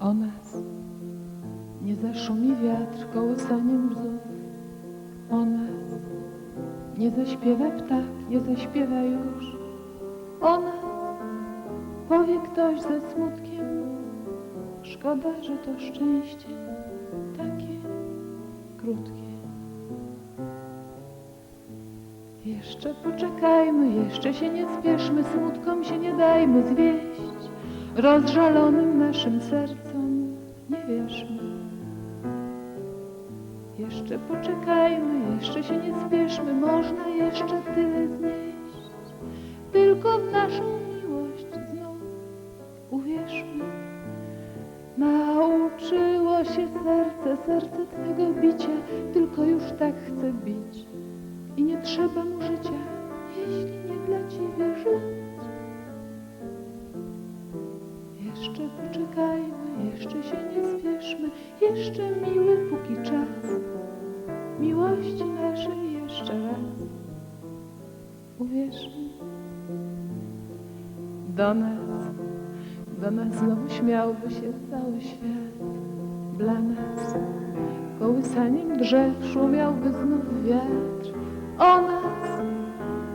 o nas. Nie zaszumi wiatr kołysaniem bzów o nas. Nie zaśpiewa ptak, nie zaśpiewa już o nas. Powie ktoś ze smutkiem, szkoda, że to szczęście takie krótkie. Jeszcze poczekajmy, jeszcze się nie spieszmy, smutkom się nie dajmy zwieść. Rozżalonym naszym sercom nie wierzmy. Jeszcze poczekajmy, jeszcze się nie spieszmy, można jeszcze tyle znieść. Tylko w naszą miłość znów uwierzmy. Nauczyło się serce, serce Twego bicia, tylko już tak chce bić. I nie trzeba mu życia, jeśli nie dla Ciebie żyć. Jeszcze miły póki czas. Miłości naszej jeszcze raz uwierzmy. Do nas, do nas znowu śmiałby się cały świat. Dla nas kołysaniem drzew szumiałby znów wiatr. O nas,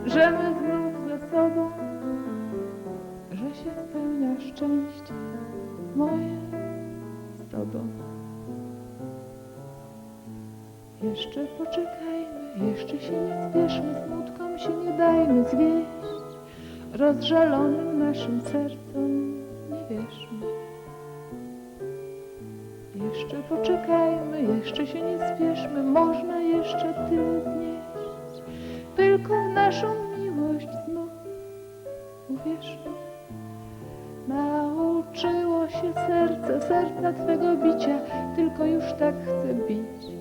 że my znów ze sobą, że się spełnia szczęście moje z Tobą. Jeszcze poczekajmy, jeszcze się nie spieszmy, smutkom się nie dajmy zwieść. Rozżalonym naszym sercom nie wierzmy. Jeszcze poczekajmy, jeszcze się nie spieszmy, można jeszcze tyle znieść. Tylko w naszą miłość znów uwierzmy. Nauczyło się serce, serca Twego bicia, tylko już tak chce bić.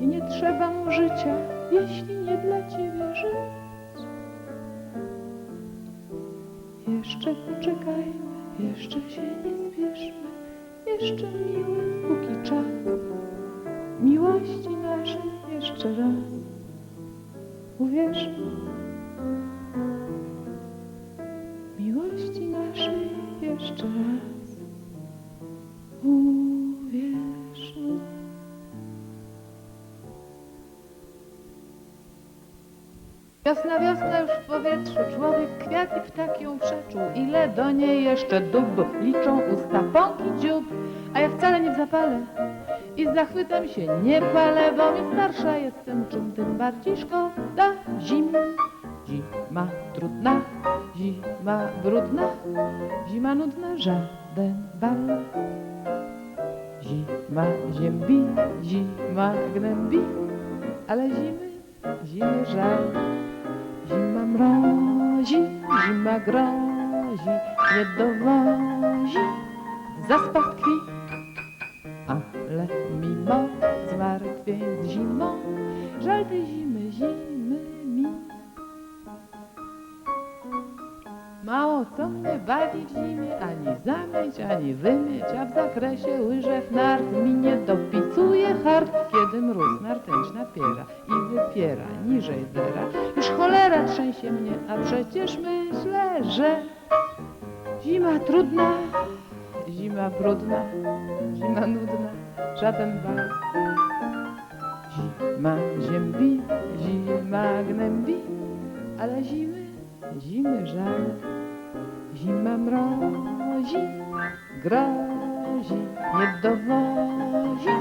I nie trzeba mu życia, jeśli nie dla Ciebie żyć. Jeszcze poczekajmy, jeszcze się nie spieszmy, jeszcze miły póki czas. Miłości naszej jeszcze raz uwierzmy. Miłości naszej jeszcze raz Wiosna, wiosna już w powietrzu, człowiek kwiat i ptak ją przeczuł. Ile do niej jeszcze dób liczą usta, pąki dziób, a ja wcale nie w zapale. I z zachwytem się nie palę, bo mi starsza jestem, czym tym bardziej szkoda zimy. Zima trudna, zima brudna, zima nudna, żaden bal. Zima ziębi, zima gnębi, ale zimy, zimy żal. Mrozi, zima grozi, nie dowozi, zaspach tkwi. Ale mimo zmartwień z zimą, żal tej zimy, zimy mi. Mało co mnie bawi w zimie, ani zamieć, ani wymieć, a w zakresie łyżew nart mi nie dopisuje hart, kiedy mróz nartęć napiera i wypiera niżej zera. Już trzęsie mnie, a przecież myślę, że zima trudna, zima brudna, zima nudna, żaden bal. Zima ziębi, zima gnębi, ale zimy, zimy żal. Zima mrozi, grozi, nie dowozi,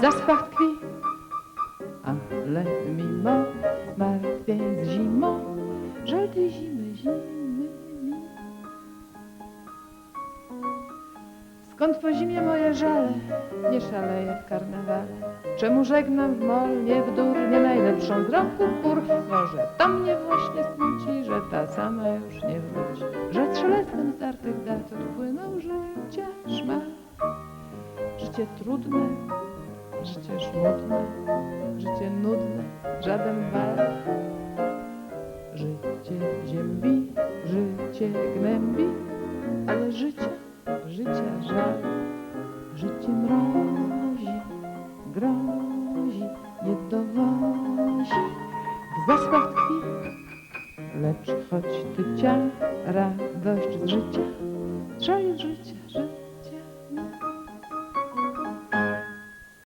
zaspach tkwi. Ale mimo zmartwień z zimą, żal tej zimy, zimy mi. Skąd po zimie moje żale, nie szaleję w karnawale? Czemu żegnam w mol, nie w dur, nie najlepszą z roku pór? Może to mnie właśnie smuci, że ta sama już nie wróci, że szelestem startych dat odpłynął życia szmat. Życie trudne, życie żmudne, życie nudne, żaden bal. żal. Życie mrozi, grozi, nie dowozi. Zasław tkwi, lecz choć ty ciach, radość z życia, trzej z życia, życia.